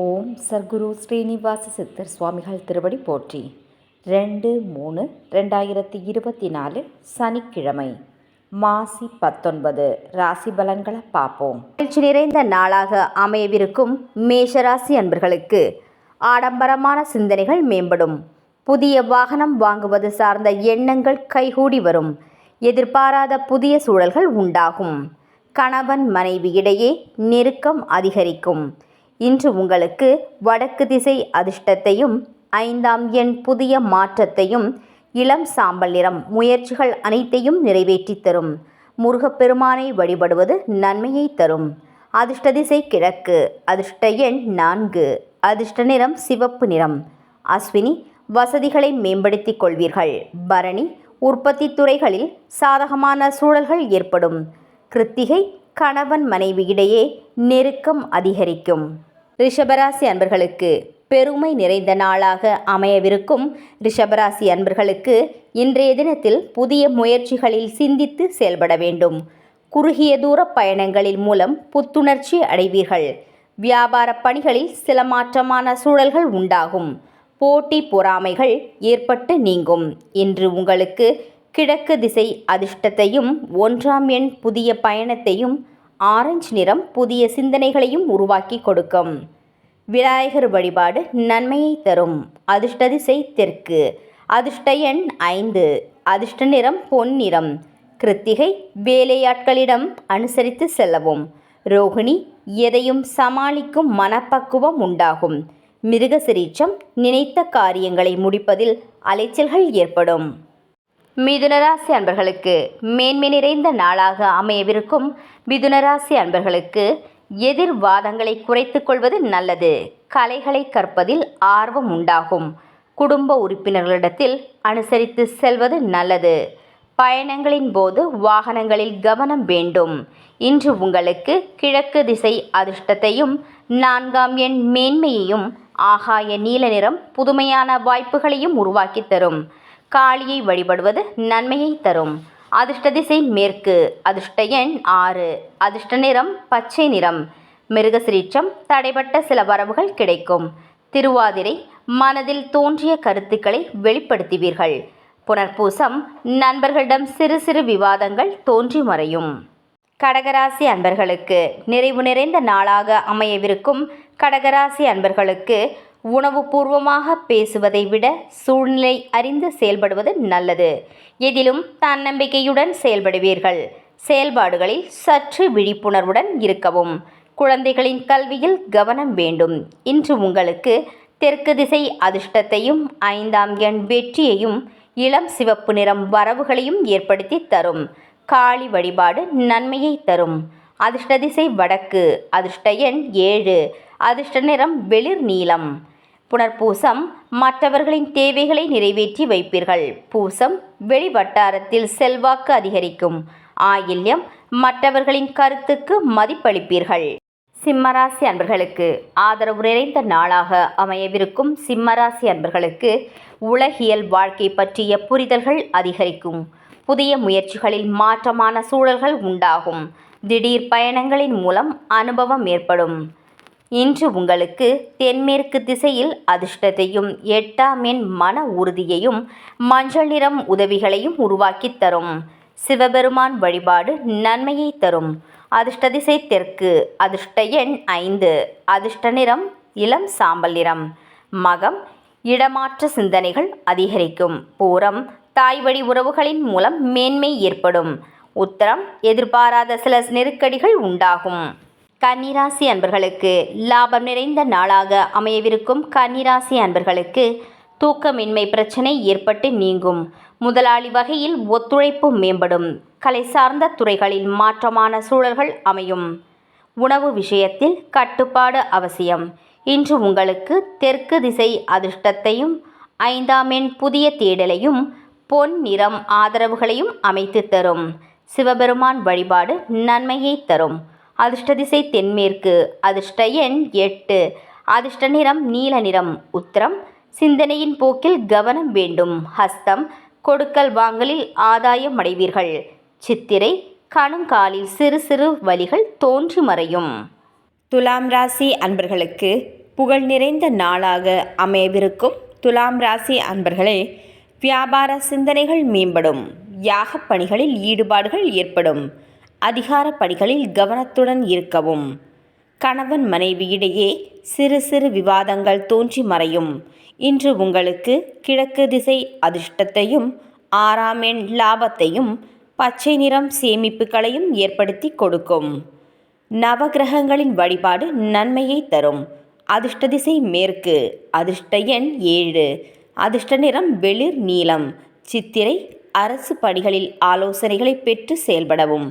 ஓம் சர்க்குரு ஸ்ரீனிவாச சித்தர் சுவாமிகள் திருவடி போற்றி. ரெண்டு மூணு ரெண்டாயிரத்தி இருபத்தி நாலு சனிக்கிழமை. மாசி பத்தொன்பது. ராசி பலன்களை பார்ப்போம். மகிழ்ச்சி நிறைந்த நாளாக அமையவிருக்கும் மேஷராசி அன்பர்களுக்கு ஆடம்பரமான சிந்தனைகள் மேம்படும். புதிய வாகனம் வாங்குவது சார்ந்த எண்ணங்கள் கைகூடி வரும். எதிர்பாராத புதிய சூழல்கள் உண்டாகும். கணவன் மனைவி இடையே நெருக்கம் அதிகரிக்கும். இன்று உங்களுக்கு வடக்கு திசை அதிர்ஷ்டத்தையும் ஐந்தாம் எண் புதிய மாற்றத்தையும் இளம் சாம்பல் நிறம் முயற்சிகள் அனைத்தையும் நிறைவேற்றித் தரும். முருகப்பெருமானை வழிபடுவது நன்மையை தரும். அதிர்ஷ்ட திசை கிழக்கு அதிர்ஷ்ட எண் நான்கு அதிர்ஷ்ட நிறம் சிவப்பு நிறம். அஸ்வினி வசதிகளை மேம்படுத்திக் கொள்வீர்கள். பரணி உற்பத்தி துறைகளில் சாதகமான சூழல்கள் ஏற்படும். கிருத்திகை கணவன் மனைவி இடையே நெருக்கம் அதிகரிக்கும். ரிஷபராசி அன்பர்களுக்கு பெருமை நிறைந்த நாளாக அமையவிருக்கும் ரிஷபராசி அன்பர்களுக்கு இன்றைய தினத்தில் புதிய முயற்சிகளில் சிந்தித்து செயல்பட வேண்டும். குறுகிய தூர பயணங்களின் மூலம் புத்துணர்ச்சி அடைவீர்கள். வியாபார பணிகளில் சில மாற்றமான சூழல்கள் உண்டாகும். போட்டி பொறாமைகள் ஏற்பட்டு நீங்கும். இன்று உங்களுக்கு கிழக்கு திசை அதிர்ஷ்டத்தையும் ஒன்றாம் எண் புதிய பயணத்தையும் ஆரஞ்சு நிறம் புதிய சிந்தனைகளையும் உருவாக்கி கொடுக்கும். விநாயகர் வழிபாடு நன்மையை தரும். அதிர்ஷ்ட திசை தெற்கு. அதிர்ஷ்ட எண் ஐந்து. அதிர்ஷ்ட நிறம் பொன்னிறம் கிருத்திகை வேலையாட்களிடம் அனுசரித்து செல்லவும். ரோகிணி எதையும் சமாளிக்கும் மனப்பக்குவம் உண்டாகும். மிருகசிரீச்சம் நினைத்த காரியங்களை முடிப்பதில் அலைச்சல்கள் ஏற்படும். மிதுனராசி அன்பர்களுக்கு மேன்மை நிறைந்த நாளாக அமையவிருக்கும் மிதுனராசி அன்பர்களுக்கு எதிர்வாதங்களை குறைத்து கொள்வது நல்லது. கலைகளை கற்பதில் ஆர்வம் உண்டாகும். குடும்ப உறுப்பினர்களிடத்தில் அனுசரித்து செல்வது நல்லது. பயணங்களின் போது வாகனங்களில் கவனம் வேண்டும். இன்று உங்களுக்கு கிழக்கு திசை அதிர்ஷ்டத்தையும் நான்காம் எண் மேன்மையையும் ஆகாய நீல நிறம் புதுமையான வாய்ப்புகளையும் உருவாக்கித் தரும். காளியை வழிபடுவது நன்மையை தரும். அதிர்ஷ்ட திசை மேற்கு. அதிர்ஷ்ட எண் ஆறு. அதிர்ஷ்ட நிறம் பச்சை நிறம். மிருகசிரீச்சம் தடைப்பட்ட சில வரவுகள் கிடைக்கும். திருவாதிரை மனதில் தோன்றிய கருத்துக்களை வெளிப்படுத்துவீர்கள். புனர்பூசம் நண்பர்களிடம் சிறு சிறு விவாதங்கள் தோன்றி மறையும். கடகராசி அன்பர்களுக்கு நிறைவு நிறைந்த நாளாக அமையவிருக்கும் கடகராசி அன்பர்களுக்கு உணவுபூர்வமாக பேசுவதை விட சூழ்நிலை அறிந்து செயல்படுவது நல்லது. எதிலும் தன்னம்பிக்கையுடன் செயல்படுவீர்கள். செயல்பாடுகளில் சற்று விழிப்புணர்வுடன் இருக்கவும். குழந்தைகளின் கல்வியில் கவனம் வேண்டும். இன்று உங்களுக்கு தெற்கு திசை அதிர்ஷ்டத்தையும் ஐந்தாம் எண் வெற்றியையும் இளம் சிவப்பு நிறம் வரவுகளையும் ஏற்படுத்தி தரும். காளி வழிபாடு நன்மையை தரும். அதிர்ஷ்ட திசை வடக்கு அதிர்ஷ்ட எண் ஏழு அதிர்ஷ்ட நிறம் வெளிர் நீலம் புனர்பூசம் மற்றவர்களின் தேவைகளை நிறைவேற்றி வைப்பீர்கள். பூசம் வெளி வட்டாரத்தில் செல்வாக்கு அதிகரிக்கும். ஆயில்யம் மற்றவர்களின் கருத்துக்கு மதிப்பளிப்பீர்கள். சிம்மராசி அன்பர்களுக்கு ஆதரவு நிறைந்த நாளாக அமையவிருக்கும் சிம்மராசி அன்பர்களுக்கு உலகியல் வாழ்க்கை பற்றிய புரிதல்கள் அதிகரிக்கும். புதிய முயற்சிகளில் மாற்றமான சூழல்கள் உண்டாகும். திடீர் பயணங்களின் மூலம் அனுபவம் ஏற்படும். இன்று உங்களுக்கு தென்மேற்கு திசையில் அதிர்ஷ்டத்தையும் எட்டாம் எண் மன உறுதியையும் மஞ்சள் நிறம் உதவிகளையும் உருவாக்கித் தரும். சிவபெருமான் வழிபாடு நன்மையை தரும். அதிர்ஷ்ட திசை தெற்கு அதிர்ஷ்ட எண் ஐந்து அதிர்ஷ்ட நிறம் இளம் சாம்பல் நிறம். மகம் இடமாற்ற சிந்தனைகள் அதிகரிக்கும். பூரம் தாய் வழி உறவுகளின் மூலம் மேன்மை ஏற்படும். உத்தரம் எதிர்பாராத சில நெருக்கடிகள் உண்டாகும். கன்னிராசி அன்பர்களுக்கு லாபம் நிறைந்த நாளாக அமையவிருக்கும் கன்னிராசி அன்பர்களுக்கு தூக்கமின்மை பிரச்சனை ஏற்பட்டு நீங்கும். முதலாளி வகையில் ஒத்துழைப்பு மேம்படும். கலை சார்ந்த துறைகளில் மாற்றமான சூழல்கள் அமையும். உணவு விஷயத்தில் கட்டுப்பாடு அவசியம். இன்று உங்களுக்கு தெற்கு திசை அதிர்ஷ்டத்தையும் ஐந்தாம் எண் புதிய தேடலையும் பொன் நிறம் ஆதரவுகளையும் அமைத்து தரும். சிவபெருமான் வழிபாடு நன்மையை தரும். அதிர்ஷ்ட திசை தென்மேற்கு. அதிர்ஷ்ட எண் எட்டு. அதிர்ஷ்ட நிறம் நீல நிறம். உத்தரம் சிந்தனையின் போக்கில் கவனம் வேண்டும். ஹஸ்தம் கொடுக்கல் வாங்கலில் ஆதாயம் அடைவீர்கள். சித்திரை கணுங்காலில் சிறு சிறு வலிகள் தோன்றி மறையும். துலாம் ராசி அன்பர்களுக்கு புகழ் நிறைந்த நாளாக அமையவிருக்கும் துலாம் ராசி அன்பர்களே வியாபார சிந்தனைகள் மேம்படும். யாகப் பணிகளில் ஈடுபாடுகள் ஏற்படும். அதிகார பணிகளில் கவனத்துடன் இருக்கவும். கணவன் மனைவியிடையே சிறு சிறு விவாதங்கள் தோன்றி மறையும். இன்று உங்களுக்கு கிழக்கு திசை அதிர்ஷ்டத்தையும் ஆறாம் எண் லாபத்தையும் பச்சை நிறம் சேமிப்புகளையும் ஏற்படுத்தி கொடுக்கும். நவகிரகங்களின் வழிபாடு நன்மையை தரும். அதிர்ஷ்ட திசை மேற்கு அதிர்ஷ்ட எண் ஏழு. அதிர்ஷ்ட நிறம் வெளிர் நீலம் சித்திரை அரசு பணிகளில் ஆலோசனைகளை பெற்று செயல்படவும்.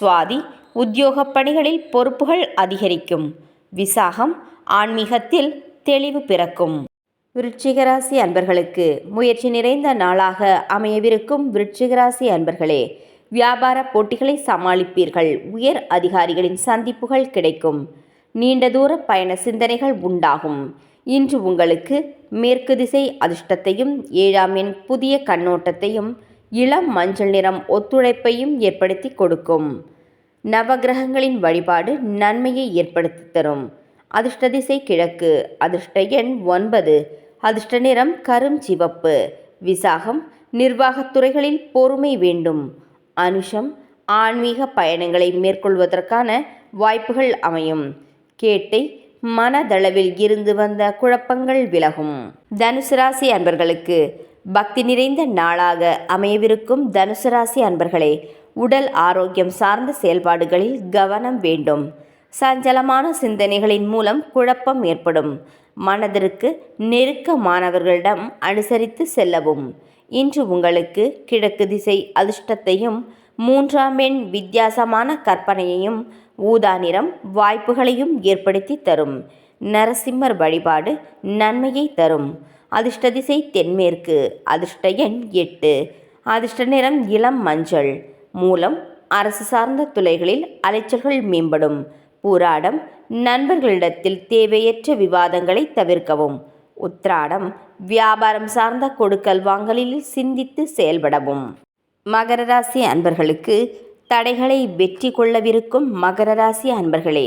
சுவாதி உத்தியோகப் பணிகளில் பொறுப்புகள் அதிகரிக்கும். விசாகம் ஆன்மீகத்தில் தெளிவு பிறக்கும். விருட்சிகராசி அன்பர்களுக்கு முயற்சி நிறைந்த நாளாக அமையவிருக்கும் விருட்சிகராசி அன்பர்களே வியாபார போட்டிகளை சமாளிப்பீர்கள். உயர் அதிகாரிகளின் சந்திப்புகள் கிடைக்கும். நீண்ட தூர பயண சிந்தனைகள் உண்டாகும். இன்று உங்களுக்கு மேற்கு திசை அதிர்ஷ்டத்தையும் ஏழாம் எண் புதிய கண்ணோட்டத்தையும் இளம் மஞ்சள் நிறம் ஒத்துழைப்பையும் ஏற்படுத்தி கொடுக்கும். நவகிரகங்களின் வழிபாடு நன்மையை ஏற்படுத்தி தரும். அதிர்ஷ்ட திசை கிழக்கு அதிர்ஷ்ட எண் ஒன்பது. அதிர்ஷ்ட நிறம் கரும் சிவப்பு. விசாகம் நிர்வாகத்துறைகளில் பொறுமை வேண்டும். அனுஷம் ஆன்மீக பயணங்களை மேற்கொள்வதற்கான வாய்ப்புகள் அமையும். கேட்டை மனதளவில் இருந்து வந்த குழப்பங்கள் விலகும். தனுசு ராசி அன்பர்களுக்கு பக்தி நிறைந்த நாளாக அமையவிருக்கும் தனுசு ராசி அன்பர்களே உடல் ஆரோக்கியம் சார்ந்த செயல்பாடுகளில் கவனம் வேண்டும். சஞ்சலமான சிந்தனைகளின் மூலம் குழப்பம் ஏற்படும். மனதிற்கு நெருக்கமானவர்களிடம் அனுசரித்து செல்லவும். இன்று உங்களுக்கு கிழக்கு திசை அதிர்ஷ்டத்தையும் மூன்றாம் எண் வித்தியாசமான கற்பனையையும் ஊதா நிறம் வாய்ப்புகளையும் ஏற்படுத்தி தரும். நரசிம்மர் வழிபாடு நன்மையை தரும். அதிர்ஷ்ட திசை தென்மேற்கு அதிர்ஷ்ட எண் எட்டு. அதிர்ஷ்ட நிறம் இளம் மஞ்சள். மூலம் அரசு சார்ந்த துளைகளில் அலைச்சல்கள் மேம்படும். பூராடம் நண்பர்களிடத்தில் தேவையற்ற விவாதங்களை தவிர்க்கவும். உத்ராடம் வியாபாரம் சார்ந்த கொடுக்கல் வாங்கலில் சிந்தித்து செயல்படவும். மகர ராசி அன்பர்களுக்கு தடைகளை வெற்றி கொள்ளவிருக்கும் மகர ராசி அன்பர்களே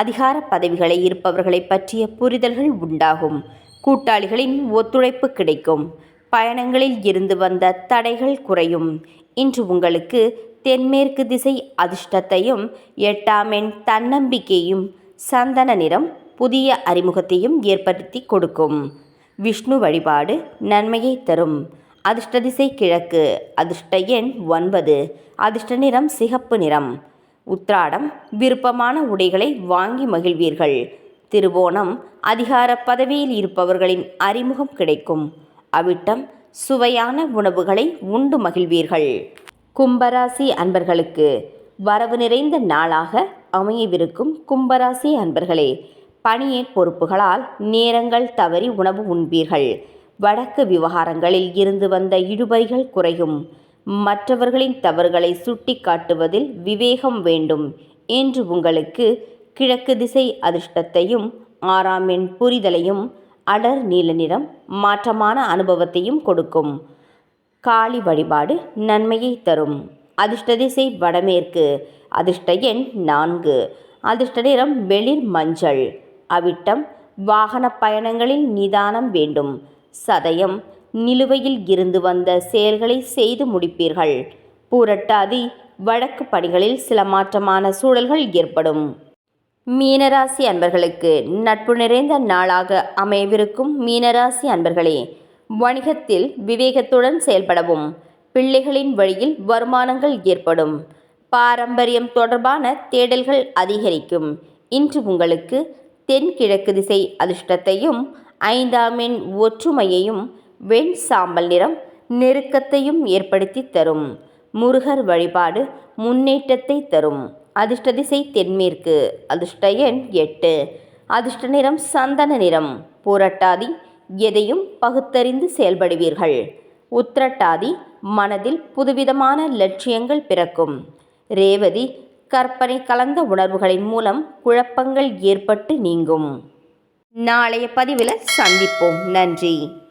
அதிகார பதவிகளை இருப்பவர்களை பற்றிய புரிதல்கள் உண்டாகும். கூட்டாளிகளின் ஒத்துழைப்பு கிடைக்கும். பயணங்களில் இருந்து வந்த தடைகள் குறையும். இன்று உங்களுக்கு தென்மேற்கு திசை அதிர்ஷ்டத்தையும் எட்டாம் எண் தன்னம்பிக்கையும் சந்தன நிறம் புதிய அறிமுகத்தையும் ஏற்படுத்தி கொடுக்கும். விஷ்ணு வழிபாடு நன்மையை தரும். அதிர்ஷ்ட திசை கிழக்கு. அதிர்ஷ்ட எண் ஒன்பது. அதிர்ஷ்ட நிறம் சிகப்பு நிறம். உத்ராடம் விருப்பமான உடைகளை வாங்கி மகிழ்வீர்கள். திருவோணம் அதிகார பதவியில் இருப்பவர்களின் அறிமுகம் கிடைக்கும். அவிட்டம் சுவையான உணவுகளை உண்டு மகிழ்வீர்கள். கும்பராசி அன்பர்களுக்கு வரவு நிறைந்த நாளாக அமையவிருக்கும் கும்பராசி அன்பர்களே பணியே பொறுப்புகளால் நேரங்கள் தவறி உணவு உண்பீர்கள். வடக்கு விவகாரங்களில் இருந்து வந்த இழுபறிகள் குறையும். மற்றவர்களின் தவறுகளை சுட்டி காட்டுவதில் விவேகம் வேண்டும் என்று உங்களுக்கு கிழக்கு திசை அதிர்ஷ்டத்தையும் ஆறாம் எண் புரிதலையும் அடர் நீல நிறம் மாற்றமான அனுபவத்தையும் கொடுக்கும். காளி வழிபாடு நன்மையை தரும். அதிர்ஷ்ட திசை வடமேற்கு அதிர்ஷ்ட எண் நான்கு. அதிர்ஷ்ட நிறம் வெளிர் மஞ்சள். அவிட்டம் வாகன பயணங்களில் நிதானம் வேண்டும். சதயம். நிலுவையில் இருந்து வந்த செயல்களை செய்து முடிப்பீர்கள். பூரட்டாதி வழக்கு பணிகளில் சில மாற்றமான சூழல்கள் ஏற்படும். மீனராசி அன்பர்களுக்கு நட்பு நிறைந்த நாளாக அமையவிருக்கும் மீனராசி அன்பர்களே வணிகத்தில் விவேகத்துடன் செயல்படவும் பிள்ளைகளின் வழியில் வருமானங்கள் ஏற்படும். பாரம்பரியம் தொடர்பான தேடல்கள் அதிகரிக்கும். இன்று உங்களுக்கு தென்கிழக்கு திசை அதிர்ஷ்டத்தையும் ஐந்தாமின் ஒற்றுமையையும் வெண் சாம்பல் நிறம் நெருக்கத்தையும் ஏற்படுத்தி தரும். முருகர் வழிபாடு முன்னேற்றத்தை தரும். அதிர்ஷ்ட திசை தென்மேற்கு அதிர்ஷ்ட எண் எட்டு. அதிர்ஷ்ட நிறம் சந்தன நிறம். புரட்டாதி எதையும் பகுத்தறிந்து செயல்படுவீர்கள். உத்திரட்டாதி மனதில் புதுவிதமான லட்சியங்கள் பிறக்கும். ரேவதி கற்பனை கலந்த உணர்வுகளின் மூலம் குழப்பங்கள் ஏற்பட்டு நீங்கும். நாளைய பதிவில் சந்திப்போம். நன்றி.